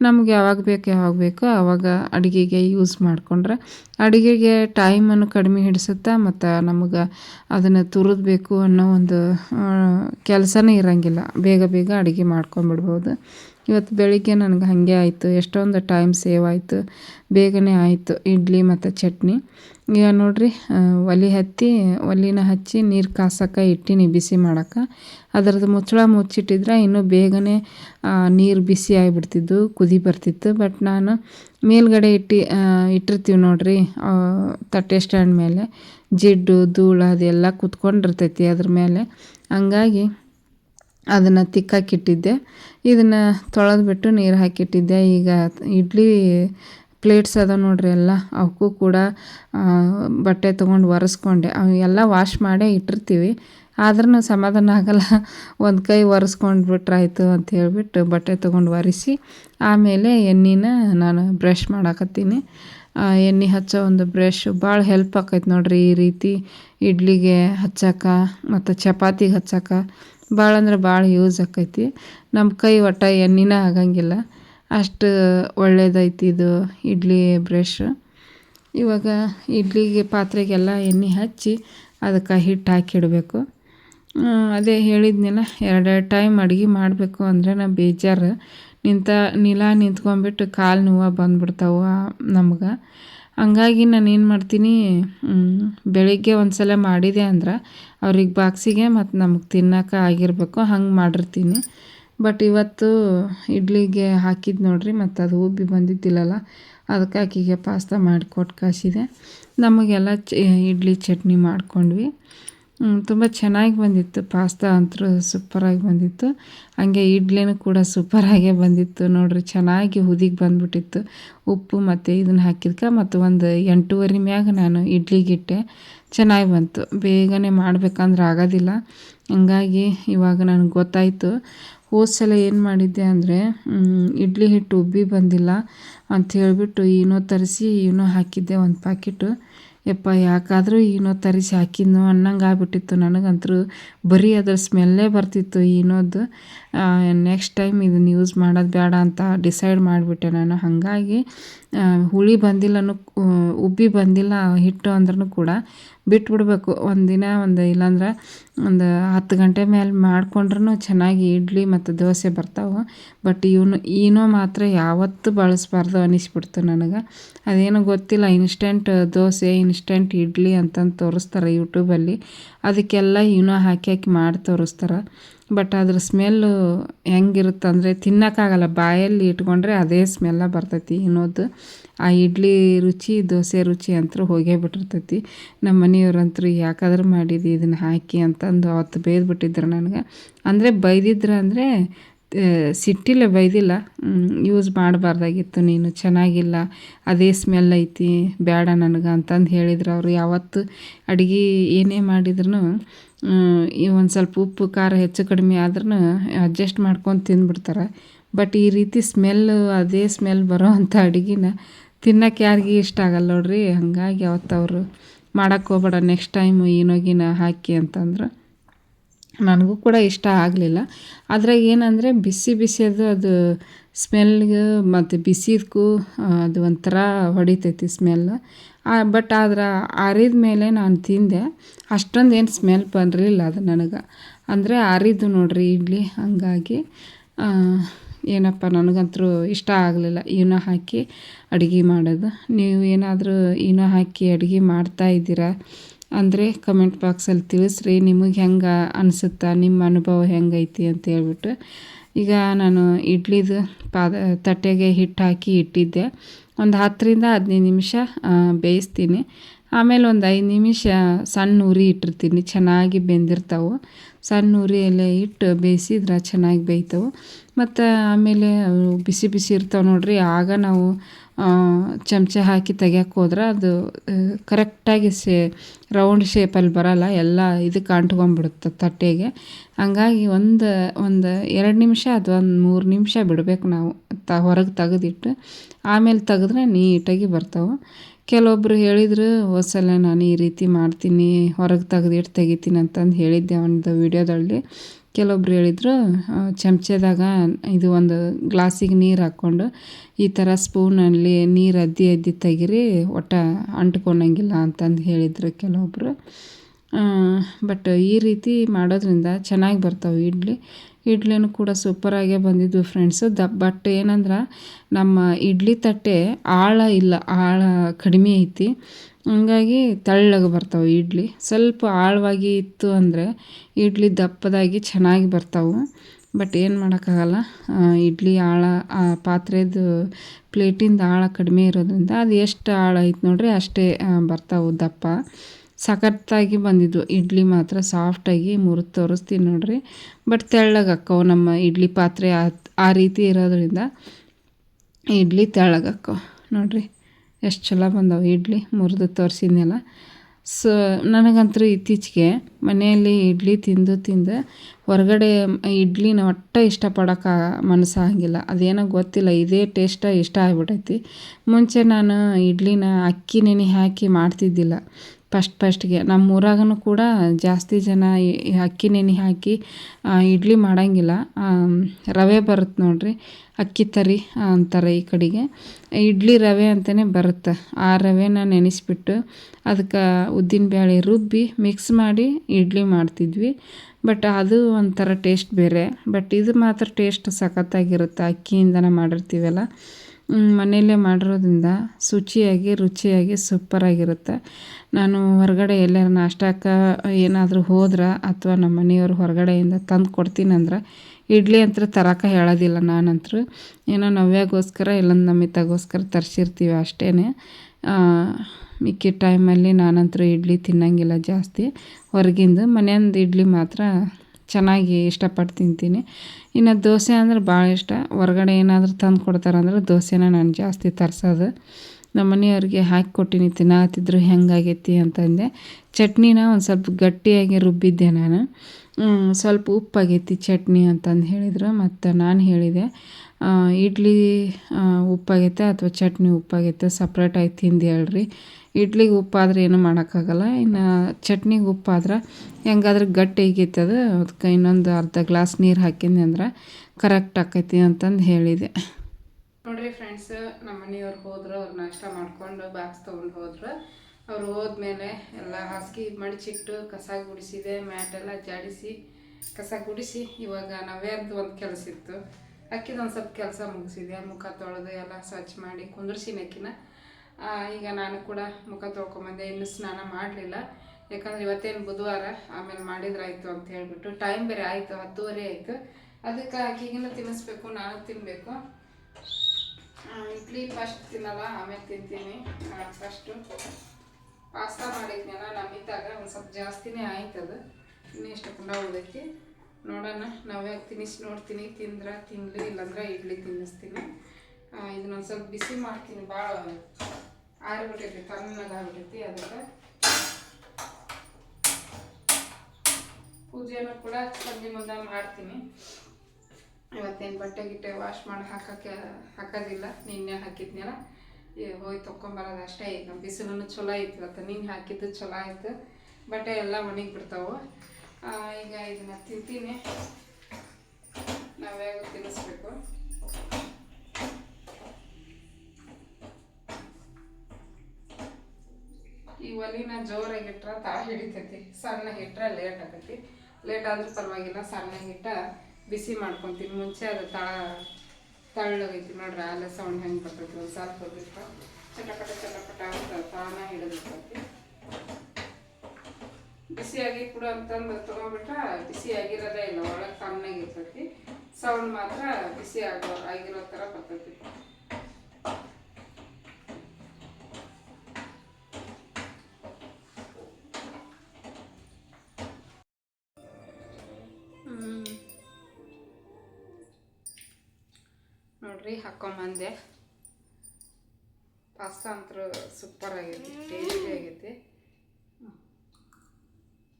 ನಮ್ಗೆ ಯಾವಾಗ ಬೇಕು ಯಾವಾಗ ಬೇಕು ಆವಾಗ ಅಡುಗೆಗೆ ಯೂಸ್ ಮಾಡಿಕೊಂಡ್ರೆ ಅಡುಗೆಗೆ ಟೈಮನ್ನು ಕಡಿಮೆ ಹಿಡಿಸುತ್ತೆ ಮತ್ತು ನಮಗೆ ಅದನ್ನು ತುರಿದ್ಬೇಕು ಅನ್ನೋ ಒಂದು ಕೆಲಸನೇ ಇರೋಂಗಿಲ್ಲ. ಬೇಗ ಬೇಗ ಅಡುಗೆ ಮಾಡ್ಕೊಂಡ್ಬಿಡ್ಬೋದು. ಇವತ್ತು ಬೆಳಿಗ್ಗೆ ನನಗೆ ಹಾಗೆ ಆಯಿತು. ಎಷ್ಟೊಂದು ಟೈಮ್ ಸೇವ್ ಆಯಿತು. ಬೇಗನೆ ಆಯಿತು. ಇಡ್ಲಿ ಮತ್ತು ಚಟ್ನಿ. ಈಗ ನೋಡಿರಿ ಒಲೆ ಹತ್ತಿ, ಒಲೆನ ಹಚ್ಚಿ ನೀರು ಕಾಸಕ್ಕೆ ಇಟ್ಟಿನಿ ಬಿಸಿ ಮಾಡೋಕ್ಕೆ ಅದರದ್ದು ಮುಚ್ಚಳ ಮುಚ್ಚಿಟ್ಟಿದ್ರೆ ಇನ್ನೂ ಬೇಗನೆ ನೀರು ಬಿಸಿ ಆಗಿಬಿಡ್ತಿದ್ದು, ಕುದಿ ಬರ್ತಿತ್ತು. ಬಟ್ ನಾನು ಮೇಲ್ಗಡೆ ಇಟ್ಟು ಇಟ್ಟಿರ್ತೀವಿ ನೋಡಿರಿ ತಟ್ಟೆ ಸ್ಟ್ಯಾಂಡ್ ಮೇಲೆ. ಜಿಡ್ಡು, ಧೂಳು ಅದೆಲ್ಲ ಕುತ್ಕೊಂಡಿರ್ತೈತಿ ಅದ್ರ ಮೇಲೆ. ಹಂಗಾಗಿ ಅದನ್ನು ತಿಕ್ಕಾಕಿಟ್ಟಿದ್ದೆ. ಇದನ್ನು ತೊಳೆದ್ಬಿಟ್ಟು ನೀರು ಹಾಕಿಟ್ಟಿದ್ದೆ. ಈಗ ಇಡ್ಲಿ ಪ್ಲೇಟ್ಸ್ ಅದ ನೋಡ್ರಿ ಎಲ್ಲ. ಅವಕ್ಕೂ ಕೂಡ ಬಟ್ಟೆ ತೊಗೊಂಡು ಒರೆಸ್ಕೊಂಡೆ. ಅವು ಎಲ್ಲ ವಾಶ್ ಮಾಡೇ ಇಟ್ಟಿರ್ತೀವಿ. ಆದ್ರೂ ಸಮಾಧಾನ ಆಗಲ್ಲ. ಒಂದು ಕೈ ಒರೆಸ್ಕೊಂಡು ಬಿಟ್ರಾಯ್ತು ಅಂತ ಹೇಳಿಬಿಟ್ಟು ಬಟ್ಟೆ ತೊಗೊಂಡು ಒರೆಸಿ, ಆಮೇಲೆ ಎಣ್ಣೆನ ನಾನು ಬ್ರಷ್ ಮಾಡಾಕತ್ತೀನಿ. ಎಣ್ಣೆ ಹಚ್ಚೋ ಒಂದು ಬ್ರಷ್ ಭಾಳ ಹೆಲ್ಪ್ ಆಕೈತೆ ನೋಡಿರಿ ಈ ರೀತಿ ಇಡ್ಲಿಗೆ ಹಚ್ಚಕ್ಕೆ ಮತ್ತು ಚಪಾತಿಗೆ ಹಚ್ಚಕ್ಕೆ ಭಾಳ ಅಂದ್ರೆ ಭಾಳ ಯೂಸ್ ಆಕೈತಿ. ನಮ್ಮ ಕೈ ಒಟ್ಟು ಎಣ್ಣೆನೇ ಆಗಂಗಿಲ್ಲ. ಅಷ್ಟು ಒಳ್ಳೆಯದೈತಿ ಇದು ಇಡ್ಲಿ ಬ್ರಷ್. ಇವಾಗ ಇಡ್ಲಿಗೆ ಪಾತ್ರೆಗೆಲ್ಲ ಎಣ್ಣೆ ಹಚ್ಚಿ ಅದಕ್ಕೆ ಹಿಟ್ಟು ಹಾಕಿಡಬೇಕು. ಅದೇ ಹೇಳಿದ್ನಲ್ಲ, ಎರಡೆರಡು ಟೈಮ್ ಅಡುಗೆ ಮಾಡಬೇಕು ಅಂದರೆ ನಾ ಬೇಜಾರು. ನಿಂತ ನಿಲ ನಿಂತ್ಕೊಂಡ್ಬಿಟ್ಟು ಕಾಲು ನೋವು ಬಂದ್ಬಿಡ್ತಾವೆ ನಮ್ಗೆ. ಹಂಗಾಗಿ ನಾನು ಏನು ಮಾಡ್ತೀನಿ ಬೆಳಿಗ್ಗೆ ಒಂದು ಸಲ ಮಾಡಿದೆ ಅಂದ್ರೆ ಅವ್ರಿಗೆ ಬಾಕ್ಸಿಗೆ ಮತ್ತು ನಮಗೆ ತಿನ್ನೋಕೆ ಆಗಿರಬೇಕು, ಹಂಗೆ ಮಾಡಿರ್ತೀನಿ. ಬಟ್ ಇವತ್ತು ಇಡ್ಲಿಗೆ ಹಾಕಿದ್ದು ನೋಡ್ರಿ, ಮತ್ತು ಅದು ಉಬ್ಬಿ ಬಂದಿದ್ದಿಲ್ಲಲ್ಲ, ಅದಕ್ಕೆ ಆಕಿಗೆ ಪಾಸ್ತಾ ಮಾಡಿಕೊಟ್ಟು ಕಾಸಿದೆ. ನಮಗೆಲ್ಲ ಚ, ಇಡ್ಲಿ ಚಟ್ನಿ ಮಾಡ್ಕೊಂಡ್ವಿ. ತುಂಬ ಚೆನ್ನಾಗಿ ಬಂದಿತ್ತು ಪಾಸ್ತಾ ಅಂತೂ ಸೂಪರಾಗಿ ಬಂದಿತ್ತು. ಹಾಗೆ ಇಡ್ಲಿನೂ ಕೂಡ ಸೂಪರಾಗೇ ಬಂದಿತ್ತು ನೋಡ್ರಿ, ಚೆನ್ನಾಗಿ ಹುದಿಗೆ ಬಂದ್ಬಿಟ್ಟಿತ್ತು. ಉಪ್ಪು ಮತ್ತು ಇದನ್ನು ಹಾಕಿದ್ಕೆ, ಮತ್ತು ಒಂದು ಎಂಟೂವರೆ ಮ್ಯಾಗ ನಾನು ಇಡ್ಲಿಗಿಟ್ಟೆ ಚೆನ್ನಾಗಿ ಬಂತು. ಬೇಗನೆ ಮಾಡ್ಬೇಕಂದ್ರೆ ಆಗೋದಿಲ್ಲ. ಹಂಗಾಗಿ ಇವಾಗ ನನಗೆ ಗೊತ್ತಾಯಿತು. ಹೋದ ಸಲ ಏನು ಮಾಡಿದ್ದೆ ಅಂದರೆ ಇಡ್ಲಿ ಹಿಟ್ಟು ಉಬ್ಬಿ ಬಂದಿಲ್ಲ ಅಂತ ಹೇಳಿಬಿಟ್ಟು ಏನೋ ತರಿಸಿ, ಏನೋ ಹಾಕಿದ್ದೆ ಒಂದು ಪ್ಯಾಕೆಟು ಯಪ್ಪ, ಯಾಕಾದರೂ ಏನೋ ತರಿಸಿ ಹಾಕಿದ್ನೋ ಅನ್ನಂಗೆ ಆಗ್ಬಿಟ್ಟಿತ್ತು ನನಗಂತೂ. ಬರೀ ಅದ್ರ ಸ್ಮೆಲ್ಲೇ ಬರ್ತಿತ್ತು ಏನೋದು. ನೆಕ್ಸ್ಟ್ ಟೈಮ್ ಇದನ್ನು ಯೂಸ್ ಮಾಡೋದು ಬೇಡ ಅಂತ ಡಿಸೈಡ್ ಮಾಡಿಬಿಟ್ಟೆ ನಾನು. ಹಾಗಾಗಿ ಹುಳಿ ಬಂದಿಲ್ಲನು ಉಬ್ಬಿ ಬಂದಿಲ್ಲ ಹಿಟ್ಟು ಅಂದ್ರೂ ಕೂಡ ಬಿಟ್ಬಿಡ್ಬೇಕು. ಒಂದಿನ ಒಂದು ಇಲ್ಲಾಂದ್ರೆ ಒಂದು ಹತ್ತು ಗಂಟೆ ಮೇಲೆ ಮಾಡ್ಕೊಂಡ್ರೂ ಚೆನ್ನಾಗಿ ಇಡ್ಲಿ ಮತ್ತು ದೋಸೆ ಬರ್ತಾವೆ. ಬಟ್ ಇವನು, ಈನೋ ಮಾತ್ರ ಯಾವತ್ತೂ ಬಳಸ್ಬಾರ್ದು ಅನಿಸ್ಬಿಡ್ತು ನನಗೆ. ಅದೇನೋ ಗೊತ್ತಿಲ್ಲ, ಇನ್ಸ್ಟೆಂಟ್ ದೋಸೆ, ಇನ್ಸ್ಟೆಂಟ್ ಇಡ್ಲಿ ಅಂತಂದು ತೋರಿಸ್ತಾರೆ ಯೂಟ್ಯೂಬಲ್ಲಿ. ಅದಕ್ಕೆಲ್ಲ ಇವನೋ ಹಾಕಿ ಹಾಕಿ ಮಾಡಿ ತೋರಿಸ್ತಾರೆ. ಬಟ್ ಅದ್ರ ಸ್ಮೆಲ್ಲು ಹೆಂಗಿರುತ್ತೆ ಅಂದರೆ ತಿನ್ನೋಕ್ಕಾಗಲ್ಲ. ಬಾಯಲ್ಲಿ ಇಟ್ಕೊಂಡ್ರೆ ಅದೇ ಸ್ಮೆಲ್ಲ ಬರ್ತೈತಿ. ಇನ್ನೊಂದು ಆ ಇಡ್ಲಿ ರುಚಿ, ದೋಸೆ ರುಚಿ ಅಂತೂ ಹೋಗೇ ಬಿಟ್ಟಿರ್ತೈತಿ. ನಮ್ಮ ಮನೆಯವ್ರಂತೂ ಯಾಕಾದ್ರೂ ಮಾಡಿದ್ದು ಇದನ್ನು ಹಾಕಿ ಅಂತಂದು ಅವತ್ತು ಬೈದ್ಬಿಟ್ಟಿದ್ರು ನನಗೆ. ಅಂದರೆ ಬೈದಿದ್ರು ಅಂದರೆ ಸಿಟ್ಟಿಲ್ಲ ಬೈದಿಲ್ಲ. ಯೂಸ್ ಮಾಡಬಾರ್ದಾಗಿತ್ತು. ನೀನು ಚೆನ್ನಾಗಿಲ್ಲ, ಅದೇ ಸ್ಮೆಲ್ ಐತಿ ಬೇಡ ನನಗೆ ಅಂತಂದು ಹೇಳಿದ್ರು ಅವರು. ಯಾವತ್ತು ಅಡುಗೆ ಏನೇ ಮಾಡಿದ್ರು ಒಂದು ಸ್ವಲ್ಪ ಉಪ್ಪು, ಖಾರ ಹೆಚ್ಚು ಕಡಿಮೆ ಆದ್ರೂ ಅಡ್ಜಸ್ಟ್ ಮಾಡ್ಕೊಂಡು ತಿಂದ್ಬಿಡ್ತಾರೆ ಬಟ್ ಈ ರೀತಿ ಸ್ಮೆಲ್ ಅದೇ ಸ್ಮೆಲ್ ಬರೋ ಅಂಥ ಅಡುಗೆನ ತಿನ್ನೋಕೆ ಯಾರಿಗೂ ಇಷ್ಟ ಆಗಲ್ಲ ನೋಡ್ರಿ. ಹಾಗಾಗಿ ಅವತ್ತು ಅವರು ಮಾಡೋಕ್ಕೆ ಹೋಗ್ಬೇಡ ನೆಕ್ಸ್ಟ್ ಟೈಮು ಈನೋಗಿನ ಹಾಕಿ ಅಂತಂದ್ರೆ. ನನಗೂ ಕೂಡ ಇಷ್ಟ ಆಗಲಿಲ್ಲ. ಅದ್ರಾಗ ಏನಂದರೆ ಬಿಸಿ ಬಿಸಿಯದು ಅದು ಸ್ಮೆಲ್ಗೆ ಮತ್ತು ಬಿಸಿದಕ್ಕೂ ಅದು ಒಂಥರ ಹೊಡಿತೈತಿ ಸ್ಮೆಲ್. ಬಟ್ ಆದ್ರೆ ಆರಿದ ಮೇಲೆ ನಾನು ತಿಂದೆ. ಅಷ್ಟೊಂದು ಏನು ಸ್ಮೆಲ್ ಬರಲಿಲ್ಲ ಅದು ನನಗೆ. ಅಂದರೆ ಆರಿದ್ದು ನೋಡಿರಿ ಇಡ್ಲಿ, ಹಾಗಾಗಿ ಏನಪ್ಪ ನನಗಂತರೂ ಇಷ್ಟ ಆಗಲಿಲ್ಲ. ಇವನ್ನ ಹಾಕಿ ಅಡುಗೆ ಮಾಡೋದು. ನೀವು ಏನಾದರೂ ಇವನ್ನ ಹಾಕಿ ಅಡುಗೆ ಮಾಡ್ತಾ ಇದ್ದೀರಾ? ಅಂದರೆ ಕಮೆಂಟ್ ಬಾಕ್ಸಲ್ಲಿ ತಿಳಿಸ್ರಿ, ನಿಮಗೆ ಹೆಂಗೆ ಅನಿಸುತ್ತಾ, ನಿಮ್ಮ ಅನುಭವ ಹೆಂಗೈತಿ ಅಂತ ಹೇಳ್ಬಿಟ್ಟು. ಈಗ ನಾನು ಇಡ್ಲಿದು ಪಾದ, ತಟ್ಟೆಗೆ ಹಿಟ್ಟು ಹಾಕಿ ಇಟ್ಟಿದ್ದೆ. ಒಂದು ಹತ್ತರಿಂದ ಹದಿನೈದು ನಿಮಿಷ ಬೇಯಿಸ್ತೀನಿ. ಆಮೇಲೆ ಒಂದು ಐದು ನಿಮಿಷ ಸಣ್ಣ ಉರಿ ಇಟ್ಟಿರ್ತೀನಿ, ಚೆನ್ನಾಗಿ ಬೆಂದಿರ್ತಾವೆ. ಸಣ್ಣ ಉರಿಯಲ್ಲೇ ಇಟ್ಟು ಬೇಯಿಸಿದ್ರೆ ಚೆನ್ನಾಗಿ ಬೇಯ್ತವೆ. ಮತ್ತು ಆಮೇಲೆ ಬಿಸಿ ಬಿಸಿ ಇರ್ತಾವೆ ನೋಡಿರಿ, ಆಗ ನಾವು ಚಮಚ ಹಾಕಿ ತೆಗಿಯಕ್ಕೆ ಹೋದ್ರೆ ಅದು ಕರೆಕ್ಟಾಗಿ ಸೇ, ರೌಂಡ್ ಶೇಪಲ್ಲಿ ಬರೋಲ್ಲ, ಎಲ್ಲ ಇದಕ್ಕೆ ಅಂಟ್ಕೊಂಬಿಡುತ್ತೆ ತಟ್ಟೆಗೆ. ಹಂಗಾಗಿ ಒಂದು ಒಂದು ಎರಡು ನಿಮಿಷ ಅಥವಾ ಒಂದು ಮೂರು ನಿಮಿಷ ಬಿಡಬೇಕು ನಾವು, ತ, ಹೊರಗೆ ತೆಗೆದಿಟ್ಟು. ಆಮೇಲೆ ತೆಗೆದ್ರೆ ನೀಟಾಗಿ ಬರ್ತಾವೆ. ಕೆಲವೊಬ್ಬರು ಹೇಳಿದರು ಹೋದ ಸಲ ನಾನು ಈ ರೀತಿ ಮಾಡ್ತೀನಿ, ಹೊರಗೆ ತೆಗ್ದಿಟ್ಟು ತೆಗಿತೀನಿ ಅಂತಂದು ಹೇಳಿದ್ದೆ ಒಂದು ವೀಡಿಯೋದಲ್ಲಿ ಕೆಲವೊಬ್ರು ಹೇಳಿದರು ಚಮಚದಾಗ ಇದು ಒಂದು ಗ್ಲಾಸಿಗೆ ನೀರು ಹಾಕ್ಕೊಂಡು ಈ ಥರ ಸ್ಪೂನಲ್ಲಿ ನೀರು ಅದ್ದಿ ಅದ್ದಿ ತೆಗೀರಿ, ಒಟ್ಟು ಅಂಟ್ಕೊಳಂಗಿಲ್ಲ ಅಂತಂದು ಹೇಳಿದರು ಕೆಲವೊಬ್ಬರು ಬಟ್ ಈ ರೀತಿ ಮಾಡೋದ್ರಿಂದ ಚೆನ್ನಾಗಿ ಬರ್ತಾವೆ ಇಡ್ಲಿ. ಇಡ್ಲಿನೂ ಕೂಡ ಸೂಪರಾಗೇ ಬಂದಿದ್ವು ಫ್ರೆಂಡ್ಸು ದ ಬಟ್ ಏನಂದ್ರೆ, ನಮ್ಮ ಇಡ್ಲಿ ತಟ್ಟೆ ಆಳ ಇಲ್ಲ, ಆಳ ಕಡಿಮೆ ಐತಿ. ಹಂಗಾಗಿ ತೆಳ್ಳಗೆ ಬರ್ತಾವೆ ಇಡ್ಲಿ. ಸ್ವಲ್ಪ ಆಳವಾಗಿ ಇತ್ತು ಅಂದರೆ ಇಡ್ಲಿ ದಪ್ಪದಾಗಿ ಚೆನ್ನಾಗಿ ಬರ್ತಾವೆ. ಬಟ್ ಏನು ಮಾಡೋಕ್ಕಾಗಲ್ಲ ಇಡ್ಲಿ ಆಳ ಪಾತ್ರೆದು ಪ್ಲೇಟಿಂದ ಆಳ ಕಡಿಮೆ ಇರೋದ್ರಿಂದ ಅದು ಎಷ್ಟು ಆಳ ಐತೆ ನೋಡ್ರಿ ಅಷ್ಟೇ ಬರ್ತಾವೆ ದಪ್ಪ. ಸಖತ್ತಾಗಿ ಬಂದಿದ್ದು. ಇಡ್ಲಿ ಮಾತ್ರ ಸಾಫ್ಟಾಗಿ ಮುರಿದು ತೋರಿಸ್ತೀನಿ ನೋಡ್ರಿ. ಬಟ್ ತೆಳ್ಳಗೆ ನಮ್ಮ ಇಡ್ಲಿ ಪಾತ್ರೆ ಆ ರೀತಿ ಇರೋದ್ರಿಂದ ಇಡ್ಲಿ ತೆಳ್ಳಗೆ ನೋಡಿರಿ, ಎಷ್ಟು ಚಲೋ ಬಂದವು ಇಡ್ಲಿ ಮುರಿದು ತೋರಿಸಿದ್ನಲ್ಲ. ಸೊ ನನಗಂತೂ ಇತ್ತೀಚೆಗೆ ಮನೆಯಲ್ಲಿ ಇಡ್ಲಿ ತಿಂದು ತಿಂದು ಹೊರಗಡೆ ಇಡ್ಲಿನ ಒಟ್ಟು ಇಷ್ಟಪಡೋಕೆ ಮನಸ್ಸಾಗಿಲ್ಲ ಅದೇನೋ ಗೊತ್ತಿಲ್ಲ, ಇದೇ ಟೇಸ್ಟ ಇಷ್ಟ ಆಗ್ಬಿಟ್ಟೈತಿ ಮುಂಚೆ ನಾನು ಇಡ್ಲಿನ ಅಕ್ಕಿ ನೆನೆ ಹಾಕಿ ಮಾಡ್ತಿದ್ದಿಲ್ಲ. ಫಸ್ಟ್ ನಮ್ಮ ಊರಾಗೂ ಕೂಡ ಜಾಸ್ತಿ ಜನ ಅಕ್ಕಿ ನೆನೆ ಹಾಕಿ ಇಡ್ಲಿ ಮಾಡೋಂಗಿಲ್ಲ. ರವೆ ಬರುತ್ತೆ ನೋಡಿರಿ. ಅಕ್ಕಿ ತರಿ ಅಂತಾರೆ ಈ ಕಡೆಗೆ. ಇಡ್ಲಿ ರವೆ ಅಂತಲೇ ಬರುತ್ತೆ. ಆ ರವೆನ ನೆನೆಸ್ಬಿಟ್ಟು ಅದಕ್ಕೆ ಉದ್ದಿನಬೇಳೆ ರುಬ್ಬಿ ಮಿಕ್ಸ್ ಮಾಡಿ ಇಡ್ಲಿ ಮಾಡ್ತಿದ್ವಿ. ಬಟ್ ಅದು ಒಂಥರ ಟೇಸ್ಟ್ ಬೇರೆ. ಬಟ್ ಇದು ಮಾತ್ರ ಟೇಸ್ಟ್ ಸಖತ್ತಾಗಿರುತ್ತೆ. ಅಕ್ಕಿಯಿಂದನೇ ಮಾಡಿರ್ತೀವಲ್ಲ. ಮನೆಯಲ್ಲೇ ಮಾಡಿರೋದ್ರಿಂದ ಶುಚಿಯಾಗಿ, ರುಚಿಯಾಗಿ ಸೂಪರಾಗಿರುತ್ತೆ ನಾನು ಹೊರಗಡೆ ಎಲ್ಲಾರು ನಾಷ್ಟಕ್ಕೆ ಏನಾದರೂ ಹೋದ್ರೆ ಅಥವಾ ನಮ್ಮ ಮನೆಯವ್ರು ಹೊರಗಡೆಯಿಂದ ತಂದು ಕೊಡ್ತೀನಂದ್ರೆ ಇಡ್ಲಿ ಅಂತೂ ತರಕ ಹೇಳೋದಿಲ್ಲ ನಾನಂತೂ ಏನೋ ನವ್ಯಾಗೋಸ್ಕರ ಇಲ್ಲೊಂದು ನಮಿತಾಗೋಸ್ಕರ ತರಿಸಿರ್ತೀವಿ ಅಷ್ಟೇ ಮಿಕ್ಕಿದ ಟೈಮಲ್ಲಿ ನಾನಂತೂ ಇಡ್ಲಿ ತಿನ್ನಂಗಿಲ್ಲ ಜಾಸ್ತಿ. ಹೊರಗಿಂದು ಮನೆಯಿಂದ ಇಡ್ಲಿ ಮಾತ್ರ ಚೆನ್ನಾಗಿ ಇಷ್ಟಪಟ್ಟು ತಿಂತೀನಿ. ಇನ್ನು ದೋಸೆ ಅಂದ್ರೆ ಭಾಳ ಇಷ್ಟ. ಹೊರಗಡೆ ಏನಾದರೂ ತಂದು ಕೊಡ್ತಾರಂದ್ರೆ ದೋಸೆನ ನಾನು ಜಾಸ್ತಿ ತರ್ಸೋದು. ನಮ್ಮ ಮನೆಯವ್ರಿಗೆ ಹಾಕಿ ಕೊಟ್ಟಿನಿ, ತಿನ್ನಾತಿದ್ರು ಹೆಂಗಾಗೈತಿ ಅಂತಂದೆ. ಚಟ್ನಿನ ಒಂದು ಸ್ವಲ್ಪ ಗಟ್ಟಿಯಾಗಿ ರುಬ್ಬಿದ್ದೆ ನಾನು. ಸ್ವಲ್ಪ ಉಪ್ಪಾಗೈತಿ ಚಟ್ನಿ ಅಂತಂದು ಹೇಳಿದ್ರು, ಮತ್ತು ನಾನು ಹೇಳಿದೆ. ಇಡ್ಲಿ ಉಪ್ಪಾಗೈತೆ ಅಥವಾ ಚಟ್ನಿ ಉಪ್ಪಾಗೈತೆ ಸಪ್ರೇಟಾಗಿ ತಿಂದು ಹೇಳ್ರಿ. ಇಡ್ಲಿಗೆ ಉಪ್ಪಾದ್ರೆ ಏನೂ ಮಾಡೋಕ್ಕಾಗಲ್ಲ. ಇನ್ನು ಚಟ್ನಿಗೆ ಉಪ್ಪಾದ್ರೆ ಹೆಂಗಾದ್ರೂ ಗಟ್ಟಿ ಆಗೈತೆ ಅದು. ಅದಕ್ಕೆ ಇನ್ನೊಂದು ಅರ್ಧ ಗ್ಲಾಸ್ ನೀರು ಹಾಕಿದ್ನಿ ಅಂದ್ರೆ ಕರೆಕ್ಟ್ ಆಕೈತಿ ಅಂತಂದು ಹೇಳಿದೆ. ನೋಡಿರಿ ಫ್ರೆಂಡ್ಸ್ ನಮ್ಮ ಮನೆಯವ್ರು ಹೋದ್ರು, ಅವ್ರು ನಾಷ್ಟ ಮಾಡ್ಕೊಂಡು ಬಾಕ್ಸ್ ತೊಗೊಂಡು ಹೋದ್ರು. ಅವ್ರು ಹೋದ್ಮೇಲೆ ಎಲ್ಲ ಹಾಸಿಗೆ ಮಡಿಚಿಟ್ಟು ಕಸ ಗುಡಿಸಿದೆ ಮ್ಯಾಟೆಲ್ಲ ಜಾಡಿಸಿ, ಕಸ ಗುಡಿಸಿ ಇವಾಗ ನಾವ್ಯಾರ್ದು ಒಂದು ಕೆಲಸ ಇತ್ತು. ಅಕ್ಕಿದ ಒಂದು ಸ್ವಲ್ಪ ಕೆಲಸ ಮುಗಿಸಿದೆ ಮುಖ ತೊಳೆದು ಎಲ್ಲ ಸ್ವಚ್ಛ ಮಾಡಿ ಕುಂದ್ರಿಸಿನಿ ಅಕ್ಕಿನ. ಈಗ ನಾನು ಕೂಡ ಮುಖ ತೊಳ್ಕೊಂಬಂದೆ, ಇನ್ನೂ ಸ್ನಾನ ಮಾಡಲಿಲ್ಲ. ಯಾಕಂದ್ರೆ ಇವತ್ತೇನು ಬುಧವಾರ, ಆಮೇಲೆ ಮಾಡಿದ್ರಾಯ್ತು ಅಂತ ಹೇಳಿಬಿಟ್ಟು ಟೈಮ್ ಬೇರೆ ಆಯಿತು, ಹತ್ತುವರೆ ಆಯಿತು. ಅದಕ್ಕೆ ಆಕಿಗಿನ ತಿನ್ನಿಸ್ಬೇಕು, ನಾನು ತಿನ್ನಬೇಕು ಇಡ್ಲಿ ಫಸ್ಟ್ ತಿನ್ನಲ್ಲ, ಆಮೇಲೆ ತಿಂತೀನಿ. ಫಸ್ಟು ಪಾಸ್ತಾ ಮಾಡಿದ್ನಲ್ಲ, ನಮ್ಮಿದ್ದಾಗ ಒಂದು ಸ್ವಲ್ಪ ಜಾಸ್ತಿನೇ ಆಯ್ತದ. ಇನ್ನೂ ಇಷ್ಟು ಕುಂಡ ಉಳಿದೈತಿ ನೋಡೋಣ. ನಾವ್ಯಾಕೆ ತಿನ್ನಿಸಿ ನೋಡ್ತೀನಿ. ತಿಂದ್ರೆ ತಿನ್ನಲಿ ಇಲ್ಲಾಂದ್ರೆ ಇಡ್ಲಿ ತಿನ್ನಿಸ್ತೀನಿ. ಇದನ್ನೊಂದು ಸ್ವಲ್ಪ ಬಿಸಿ ಮಾಡ್ತೀನಿ. ಭಾಳ ಆರಿಬಿಟ್ಟೈತಿ ತಣ್ಣಗೆ ಆಗ್ಬಿಟ್ಟೈತಿ ಅದಕ್ಕೆ. ಪೂಜೆನೂ ಕೂಡ ಸಂಜೆ ಮುಂದೆ ಮಾಡ್ತೀನಿ. ಇವತ್ತೇನು ಬಟ್ಟೆ ಗಿಟ್ಟೆ ವಾಶ್ ಮಾಡಿ ಹಾಕೋಕ್ಕೆ, ಹಾಕೋದಿಲ್ಲ. ನಿನ್ನೆ ಹಾಕಿದ್ನಲ್ಲ. ಹೋಗಿ ತೊಗೊಂಬರೋದು ಅಷ್ಟೇ. ಈಗ ಬಿಸಿಲೂ ಚಲೋ ಐತಿ ಇವತ್ತು. ನೀನು ಹಾಕಿದ್ದು ಚಲೋ ಆಯಿತು. ಬಟ್ಟೆ ಎಲ್ಲ ಒಣಗಿ ಬಿಡ್ತಾವೆ ಈಗ ಇದನ್ನ ತಿಂತೀನಿ. ನಾವ್ಯಾಗ ತಿನ್ನಿಸ್ಬೇಕು? ಈ ಒಲಿನ ಜೋರಾಗಿಟ್ರೆ ತಾ ಹಿಡಿತೈತಿ. ಸಣ್ಣಗಿಟ್ರೆ ಲೇಟ್ ಆಕೈತಿ ಲೇಟ್ ಆದ್ರೂ ಪರವಾಗಿಲ್ಲ ಸಣ್ಣಗಿಟ್ಟ ಬಿಸಿ ಮಾಡ್ಕೊತೀನಿ. ಮುಂಚೆ ಅದು ತಾ, ತಳ್ಳೋಗೈತಿ ನೋಡ್ರಿ ಅಲ್ಲೇ ಸೌಂಡ್ ಹೆಂಗೆ ಬರ್ತೈತಿ ಒಂದು ಸ್ವಲ್ಪ ಚಟಪಟ ಚಟಪಟ ಅಂತ ತಾನ ಬಿಸಿಯಾಗಿ ಕೂಡ ಅಂತಂದು ತೊಗೊಂಡ್ಬಿಟ್ರೆ ಬಿಸಿ ಆಗಿರೋದೇ ಇಲ್ಲ, ಒಳಗೆ ತಣ್ಣಗಿರ್ತೈತಿ. ಸೌಂಡ್ ಮಾತ್ರ ಬಿಸಿ ಆಗೋ ಆಗಿರೋ ಥರ ಬರ್ತೈತಿ. ನೋಡ್ರಿ, ಹಾಕೊಂಬಂದೆ. ಪಾಸ್ತಾ ಅಂತೂ ಸೂಪರ್ ಆಗೈತಿ ಟೇಸ್ಟಿ ಆಗೈತಿ.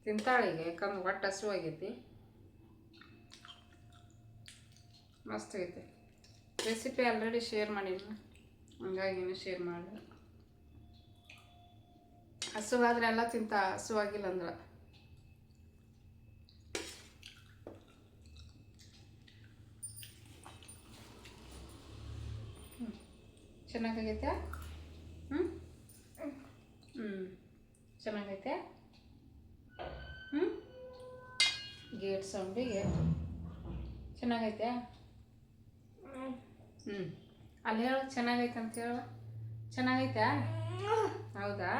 ತಿಂತಾಳಿಗೆ, ಯಾಕಂದ್ರೆ ಒಟ್ಟು ಹಸು ಆಗೈತಿ ಮಸ್ತ್ ಐತೆ. ರೆಸಿಪಿ ಆಲ್ರೆಡಿ ಶೇರ್ ಮಾಡಿಲ್ಲ. ಹಂಗಾಗಿನೂ ಶೇರ್ ಮಾಡಿ ಹಸುವಾದ್ರೆ ಎಲ್ಲ ತಿಂತ, ಹಸುವಾಗಿಲ್ಲ ಅಂದ್ರೆ. ಚೆನ್ನಾಗೈತೆ ಹ್ಞೂ ಹ್ಞೂ ಚೆನ್ನಾಗೈತೆ? ಗೇಟ್ ಸೌಂಡಿಗೆ ಚೆನ್ನಾಗೈತೆ? ಹ್ಞೂ ಅಲ್ಲಿ ಹೇಳು, ಚೆನ್ನಾಗೈತೆ ಅಂತ ಹೇಳು. ಚೆನ್ನಾಗೈತಾ? ಹೌದಾ?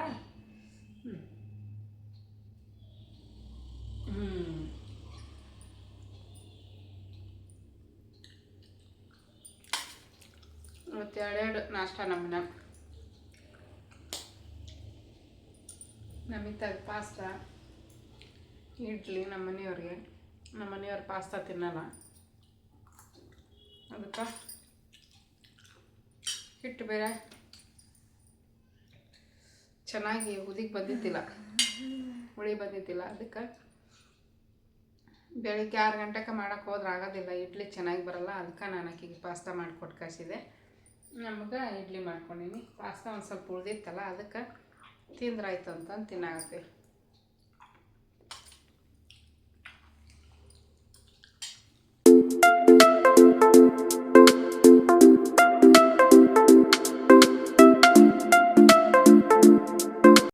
ಹ್ಞೂ ಹ್ಞೂ ಮತ್ತು ಎರಡೆರಡು ನಾಷ್ಟ ನಮ್ಮನ್ನ ನಮಿತಾಗ ಪಾಸ್ತಾ, ಇಡ್ಲಿ ನಮ್ಮ ಮನೆಯವ್ರಿಗೆ ನಮ್ಮ ಮನೆಯವ್ರು ಪಾಸ್ತಾ ತಿನ್ನಲ್ಲ. ಅದಕ್ಕೆ ಹಿಟ್ಟು ಬೇರೆ. ಚೆನ್ನಾಗಿ ಉದಿಗೆ ಬಂದಿದ್ದಿಲ್ಲ. ಹುಳಿ ಬಂದಿದ್ದಿಲ್ಲ. ಅದಕ್ಕೆ ಬೆಳಿಗ್ಗೆ ಆರು ಗಂಟೆಗೆ ಮಾಡೋಕೆ ಹೋದ್ರೆ ಆಗೋದಿಲ್ಲ. ಇಡ್ಲಿ ಚೆನ್ನಾಗಿ ಬರಲ್ಲ. ಅದಕ್ಕೆ ನಾನು ಆಕಿಗೆ ಪಾಸ್ತಾ ಮಾಡಿಕೊಟ್ಟು ಕಳಿಸಿದೆ. ನಮ್ಗೆ ಇಡ್ಲಿ ಮಾಡ್ಕೊಂಡೀನಿ. ಪಾಸ್ತಾ ಒಂದು ಸ್ವಲ್ಪ ಉಳ್ದಿತ್ತಲ್ಲ, ಅದಕ್ಕೆ ತಿಂದ್ರಾಯ್ತು ಅಂತಂದು ತಿನ್ನಾಗತ್ತೀವಿ